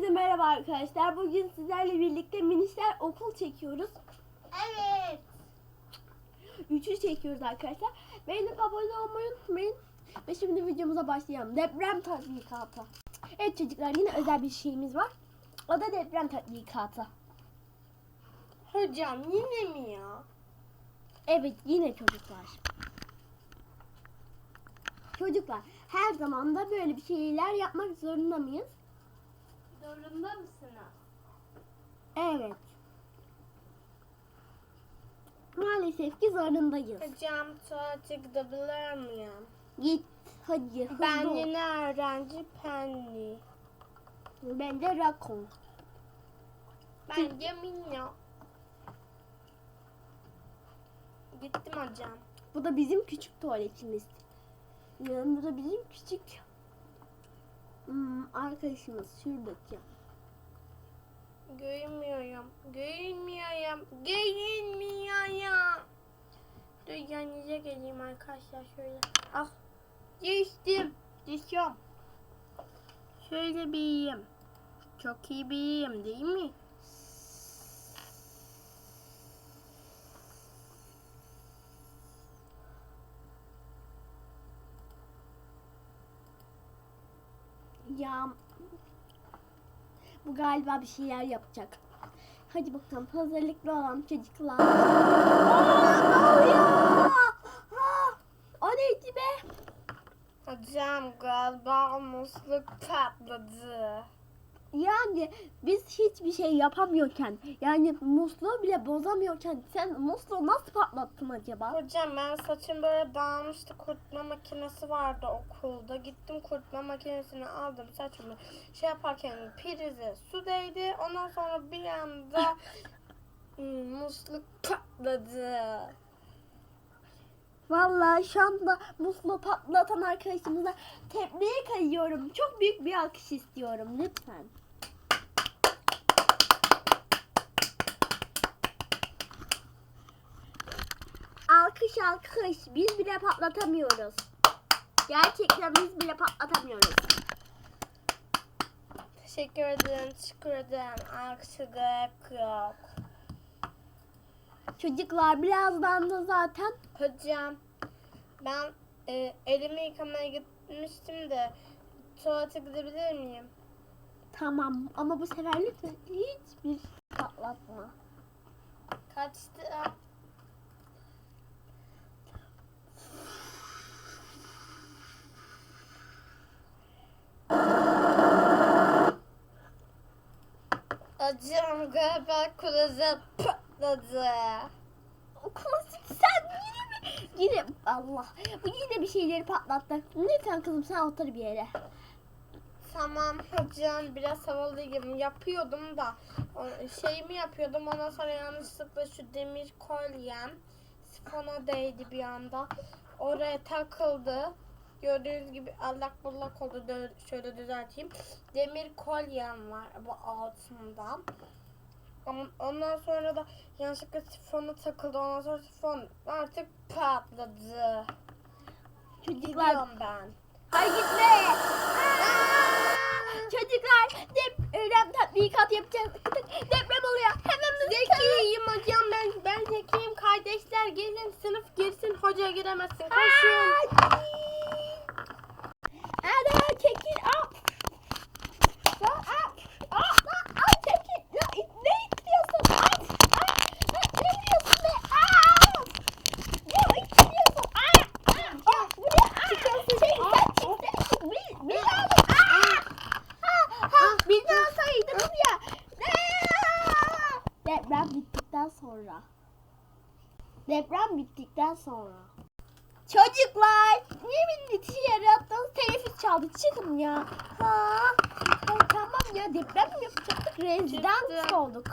Herkese merhaba arkadaşlar. Bugün sizlerle birlikte minişler okul çekiyoruz. Evet. Üçü çekiyoruz arkadaşlar. Beğenip abone olmayı unutmayın. Ve şimdi videomuza başlayalım. Deprem tatbikatı. Evet çocuklar yine özel bir şeyimiz var. O da deprem tatbikatı. Hocam yine mi ya? Evet yine çocuklar. Çocuklar her zaman da böyle bir şeyler yapmak zorunda mıyız? Zorunda mısınız? Evet. Maalesef ki zorundayız. Hocam tuvalete gidebilir miyim? Git hadi hızlı Ben ol. yine öğrenci Penny. Ben de rakun. Ben de Minna. Gittim hocam. Bu da bizim küçük tuvaletimiz. Yani bu da bizim küçük hmm, arkadaşımız şuradaki. Görmüyorum. Görmüyorum. Görmüyorum. Dur yanınıza geleyim arkadaşlar şöyle. Ah. Düştüm. Düşüyorum. Şöyle bir yiyeyim. Çok iyi bir yiyeyim değil mi? Ya bu galiba bir şeyler yapacak. Hadi bakalım hazırlıklı olan çocuklar. Aa, o neydi be? Hocam galiba musluk patladı. Yani biz hiçbir şey yapamıyorken yani musluğu bile bozamıyorken sen musluğu nasıl patlattın acaba? Hocam ben saçım böyle dağılmıştı. Kurutma makinesi vardı okulda. Gittim kurutma makinesini aldım saçımı. Şey yaparken prize su değdi. Ondan sonra bir anda hmm, musluk patladı. Vallahi şu anda musluğu patlatan arkadaşımıza tebrik ediyorum. Çok büyük bir alkış istiyorum lütfen. Alkış alkış. Biz bile patlatamıyoruz. Gerçekten biz bile patlatamıyoruz. Teşekkür ederim. Teşekkür ederim. Alkışa gerek yok. Çocuklar birazdan da zaten Hocam ben e, elimi yıkamaya gitmiştim de tuvalete gidebilir miyim? tamam ama bu sefer lütfen hiçbir patlatma. Kaçtı. Hocam galiba klozet patladı. Klasik sen yine mi? Yine Allah. Bu yine bir şeyleri patlattı. Lütfen kızım sen otur bir yere. Tamam hocam biraz havalıyım. Yapıyordum da şeyimi yapıyordum ondan sonra yanlışlıkla şu demir kolyem sifona değdi bir anda. Oraya takıldı. Gördüğünüz gibi allak bullak oldu. Dö- şöyle düzelteyim. Demir kolyem var bu altında. Ama ondan sonra da yanlışlıkla sifona takıldı. Ondan sonra sifon artık patladı. Çocuklar Gidiyorum ben. Ay gitme. Aa! Çocuklar deprem tatbikat yapacağız. Deprem oluyor. Hemen Zekiyim hocam ben ben zekiyim kardeşler gelin sınıf girsin hoca giremezsin koşun. Ada çekil. Al. Al, al. Al, al, al, çekil. Ya, ne istiyorsun? Al, al. al, Ne diyorsun be? Al. Ne istiyorsun? Al, al, al. Bu ne? Al. Çek, sen çek. Bir, bir aldım. Aa! Ha, ha, bir daha saydınız ya. Deprem bittikten sonra. Deprem bittikten sonra. Çocuklar, niye beni dışarı attınız? Telefon çaldı. Çıkın ya. Ha, ay, tamam ya deprem mi yapacaktık? Rezidans olduk.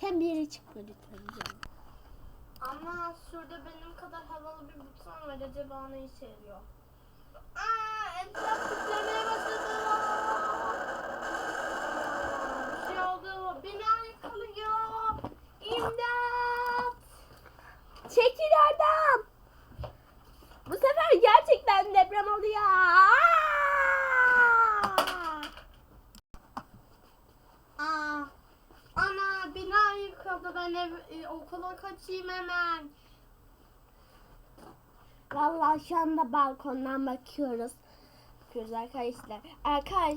Sen bir yere çıkma lütfen canım. Ama şurada benim kadar havalı bir buton var acaba ne işe yarıyor? Aa etraf titremeye başladı. Bir şey oldu. Bina yıkılıyor. İmdat. Çekil oradan. Bu sefer gerçekten deprem oluyor. Aa! ben ev, e, okula kaçayım hemen. Vallahi şu anda balkondan bakıyoruz. Bakıyoruz arkadaşlar. Arkadaş,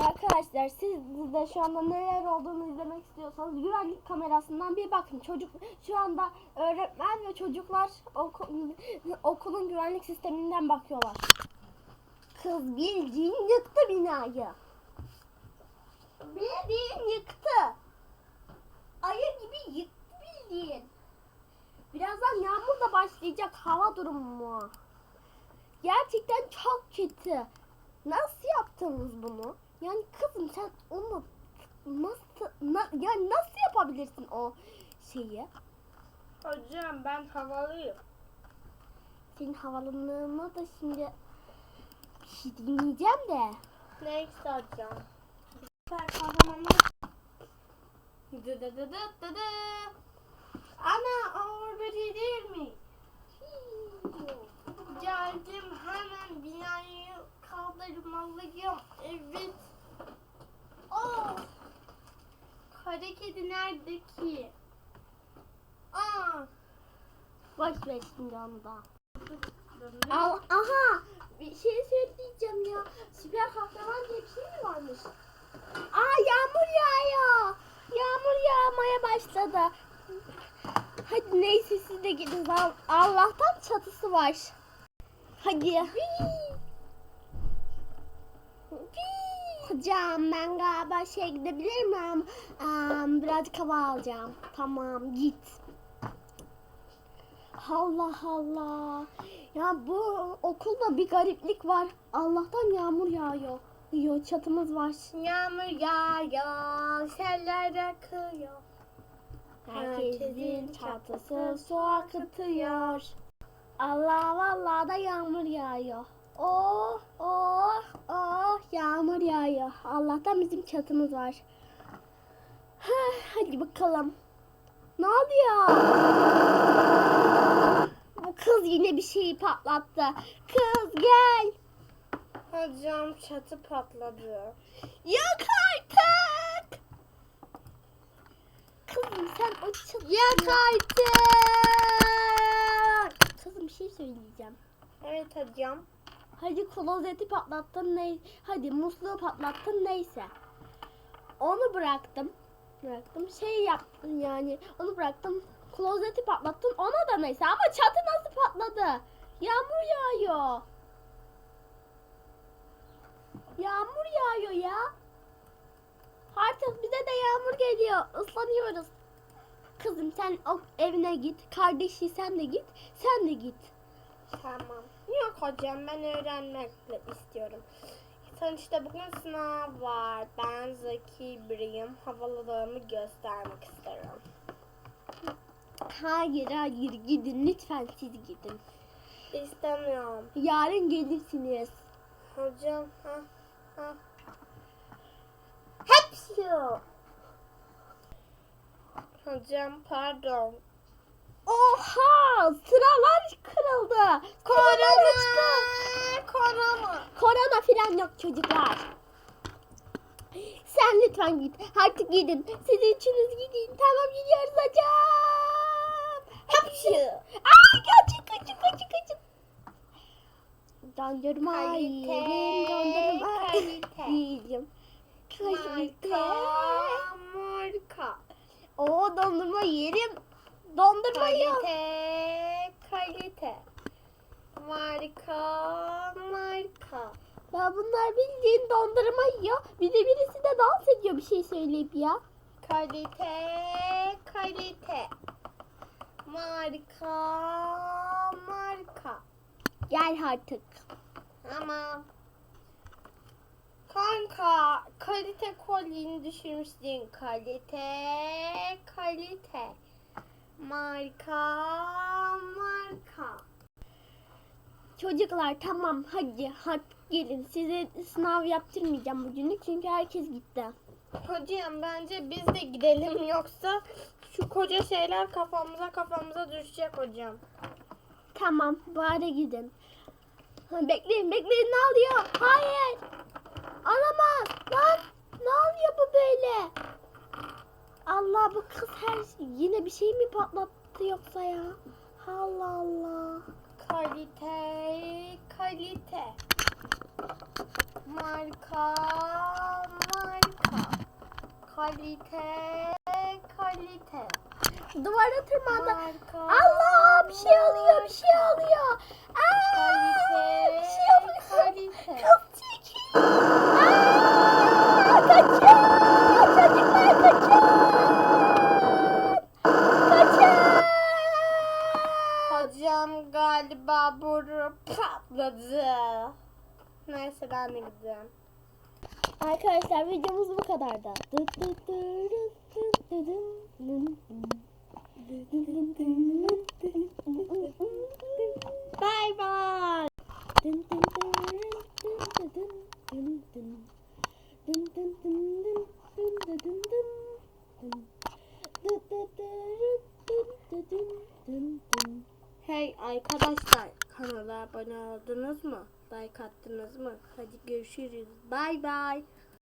arkadaşlar siz de şu anda neler olduğunu izlemek istiyorsanız güvenlik kamerasından bir bakın. Çocuk şu anda öğretmen ve çocuklar oku- okulun güvenlik sisteminden bakıyorlar. Kız bildiğin yıktı binayı. Bildiğin yıktı. Ayı gibi yıktı bildiğin. Birazdan yağmur da başlayacak hava durumu. Gerçekten çok kötü. Nasıl yaptınız bunu? Yani kızım sen onu nasıl na, yani nasıl yapabilirsin o şeyi? Hocam ben havalıyım. Senin havalılığına da şimdi bir şey dinleyeceğim de. Neyse hocam. Süper kahramanlar. Dı dı dı dı dı dı. Ana şey değil mi? Geldim hemen binayı kaldırmalıyım. Evet. Oh. Kara kedi nerede ki? Aa. Boş ver şimdi onu da. Al, aha bir şey söyleyeceğim ya. Süper kahraman diye bir şey mi varmış? Aa yağmur yağıyor. Yağmur yağmaya başladı. Hadi neyse siz de gidin. Al- Allah'tan çatısı var. Hadi. Hocam ben galiba şey gidebilir miyim? Aa, birazcık hava alacağım. Tamam git. Allah Allah. Ya bu okulda bir gariplik var. Allah'tan yağmur yağıyor. Yo çatımız var. Yağmur yağıyor, seller akıyor. Herkesin çatısı su akıtıyor. Allah vallahi da yağmur yağıyor. Oh oh oh yağmur yağıyor. Allah'tan bizim çatımız var. Hadi bakalım. Ne oluyor? Bu kız yine bir şeyi patlattı. Kız gel. Hocam çatı patladı. Yok artık. Kızım sen o çatı... Yok artık. Kızım bir şey söyleyeceğim. Evet hocam. Hadi klozeti patlattın ne? Hadi musluğu patlattın neyse. Onu bıraktım. Bıraktım. Şey yaptım yani. Onu bıraktım. Klozeti patlattın. Ona da neyse. Ama çatı nasıl patladı? Yağmur yağıyor. Yağmur yağıyor ya. Artık bize de yağmur geliyor. Islanıyoruz. Kızım sen o evine git. Kardeşi sen de git. Sen de git. Tamam. Yok hocam ben öğrenmek istiyorum. Sonuçta bugün sınav var. Ben zeki biriyim. Havalılığımı göstermek isterim. Hayır hayır gidin lütfen siz gidin. İstemiyorum. Yarın gelirsiniz. Hocam ha ha. Hepsi. Hocam pardon. Oha sıralar kırıldı. Korona çıktı. Korona. Korona filan yok çocuklar. Sen lütfen git. Artık gidin. Siz üçünüz gidin. Tamam gidiyoruz hocam. Hepsi. Aa kaçın kaçın kaçın kaçın. Dondurma yiyelim. Dondurma yiyeceğim. Marka. Marka. Oo dondurma yerim. Dondurma. Kalite. Kalite. Marka. Marka. Ya bunlar bildiğin dondurma yiyor. Bir de birisi de dans ediyor bir şey söyleyip ya. Kalite. Kalite. Marka. Marka. Gel artık. Ama kanka kalite kolyeni düşürmüşsün. Kalite. Kalite. Marka. Marka. Çocuklar tamam hadi artık gelin. Size sınav yaptırmayacağım bugünlük çünkü herkes gitti. Hocam bence biz de gidelim yoksa şu koca şeyler kafamıza kafamıza düşecek hocam. Tamam bari gidin. Bekleyin bekleyin ne oluyor? Hayır. Olamaz. Lan ne oluyor bu böyle? Allah bu kız her yine bir şey mi patlattı yoksa ya? Allah Allah. Kalite, kalite. Marka, marka. Kalite, kalite. Duvara tırmandı. Marka, Allah bir şey oluyor bir şey oluyor. Aa, Kalite, bir şey oluyor. kalite. Kız çekil. Aa, kaçın. Çocuklar kaçın. Kaçın. Hocam galiba buru patladı. Neyse ben de gidiyorum. Arkadaşlar videomuz bu kadardı. Bye bye. Kanala abone oldunuz mu? Like attınız mı? Hadi görüşürüz. Bye bye.